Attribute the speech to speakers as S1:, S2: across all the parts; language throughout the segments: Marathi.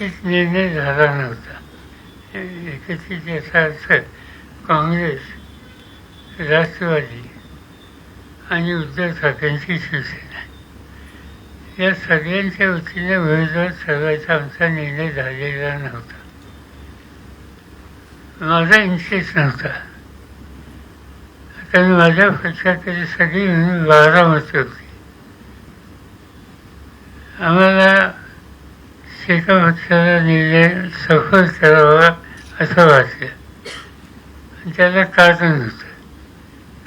S1: एकत्रित निर्णय झाला नव्हता एकत्रित याचा अर्थ काँग्रेस राष्ट्रवादी आणि उद्धव ठाकरेंची शिवसेना. या सगळ्यांच्या वतीने उमेदवार ठरवायचा आमचा निर्णय झालेला नव्हता. माझा इंटरेस्ट नव्हता. कारण माझ्या पक्षाकडे सगळी बारा मतं होती. आम्हाला एका पक्षाला निर्णय सखोल करावा असं वाटलं त्याला कारण होतं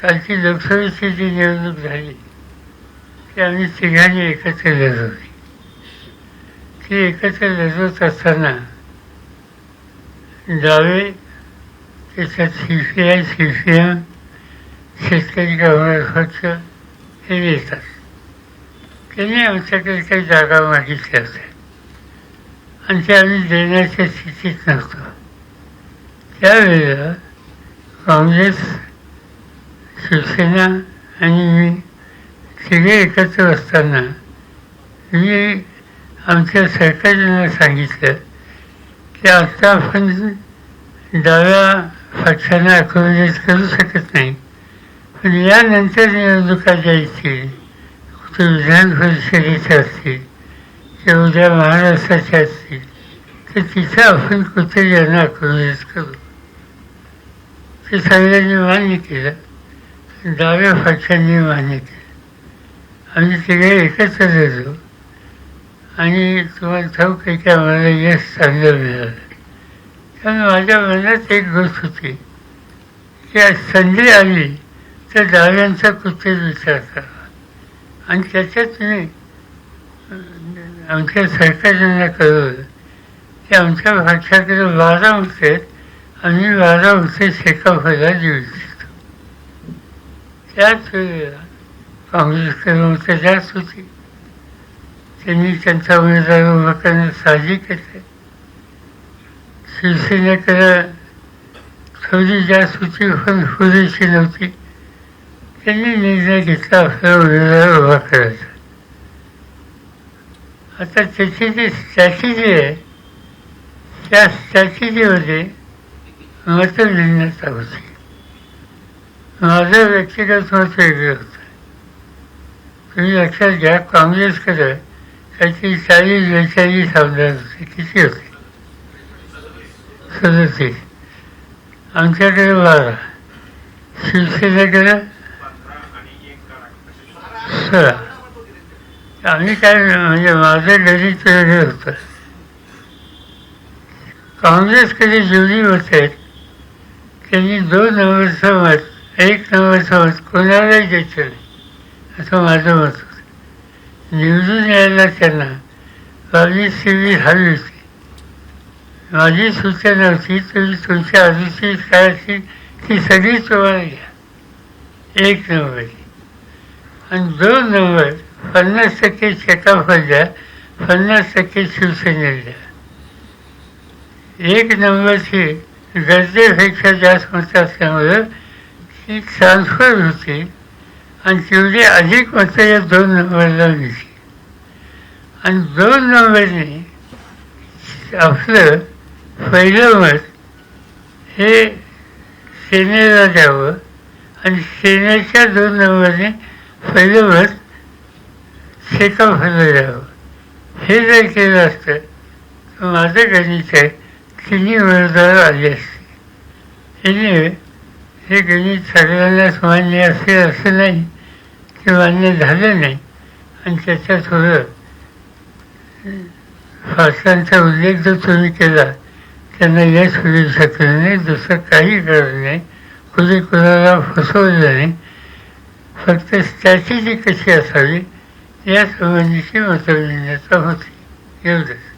S1: कालची लोकसभेची जी निवडणूक झाली. ती आम्ही तिघांनी एकत्र लढवली ती एकत्र लढवत असताना डावे त्याच्यात C P I C P M Shetkari Kamgar Paksha हे येतात. त्यांनी आमच्याकडे काही जागा मागितल्या होत्या आणि ते आम्ही देण्याच्या स्थितीत नव्हतो. त्यावेळेला काँग्रेस शिवसेना आणि मी सगळे एकत्र असताना मी आमच्या सरकारनं सांगितलं की आता आपण डाव्या पक्षांना अकोमोडेट करू शकत नाही. पण यानंतर निवडणुका द्यायची कुठे विधान परिषदेच्या असतील. ते उद्या महाराष्ट्राच्या असतील तर तिथं आपण कुठे यांना अकोमोडेट करू ते सगळ्यांनी मान्य केलं डाव्या पक्षांनी मान्य केलं आम्ही तिघे एकत्र राहिलो आणि तुम्हाला ठाऊक आहे की आम्हाला यश चांगलं मिळालं त्यामुळे माझ्या मनात एक गोष्ट होती की आज संधी आली तर डाव्यांचा कुठे विचार करा आणि त्याच्यात मी आमच्या सरकारच्या कळवलं की आमच्या पक्षाकडे बारा होते आहेत आम्ही बारा शेका शेकाफला देऊ इच्छितो त्याच वेळेला काँग्रेसकडे होते जास्त होती. त्यांनी त्यांचा उमेदवार उभा करणं साहजिकच आहे शिवसेनेकडे थोडी जास्त होती पण पुरेशी नव्हती. त्यांनी निर्णय घेतला आपला उमेदवार उभा करायचा. आता त्याची जी स्ट्रॅटेजी आहे त्या स्ट्रॅटेजीमध्ये मतभिन्नता होती माझं व्यक्तिगत मत वेगळं होतं. तुम्ही लक्षात घ्या काँग्रेसकडं त्याची चाळीस बेचाळीस आमदार होते. किती होते? सदतीस. आमच्याकडे बारा. शिवसेनेकडे सोळा. आम्ही काय म्हणजे माझं दलित वेगळं होतं. काँग्रेसकडे जेवढी होत आहेत त्यांनी दोन नंबरचं मत एक नंबरचं मत कोणालाही द्यायचं नाही असं माझं मत होतं. निवडून यायला त्यांना माझी तेवीस हवी होती. माझी सूचना होती तुम्ही तुमच्या आधीची काय असतील ती सगळी तुम्हाला घ्या एक नंबर. आणि दोन नंबर पन्नास टक्के शेकाफल द्या पन्नास टक्के शिवसेनेला द्या. एक नंबरची गरजेपेक्षा जास्त मतं असल्यामुळं ती ट्रान्सफर होती आणि तेवढी अधिक मतं या दोन नंबरला मिळते आणि दोन नंबरने आपलं पहिलं मत हे सेनेला द्यावं आणि सेनेच्या दोन नंबरने पहिलं मत शेकाफला द्यावं हे जर केलं असतं तर माझं गणित आहे तिन्ही वेळदार आली असते? एनिवे हे गणित सगळ्यांनाच मान्य असेल असं नाही ते मान्य झालं नाही आणि त्याच्या थोडं फासांचा उल्लेख जर तुम्ही केला त्यांना यश होऊ शकलं नाही दुसरं काही कारण नाही कुणी कुणाला फसवलं नाही फक्त स्ट्रॅटेजी कशी असावी या संबंधीची मतभिन्नता होती. एवढंच.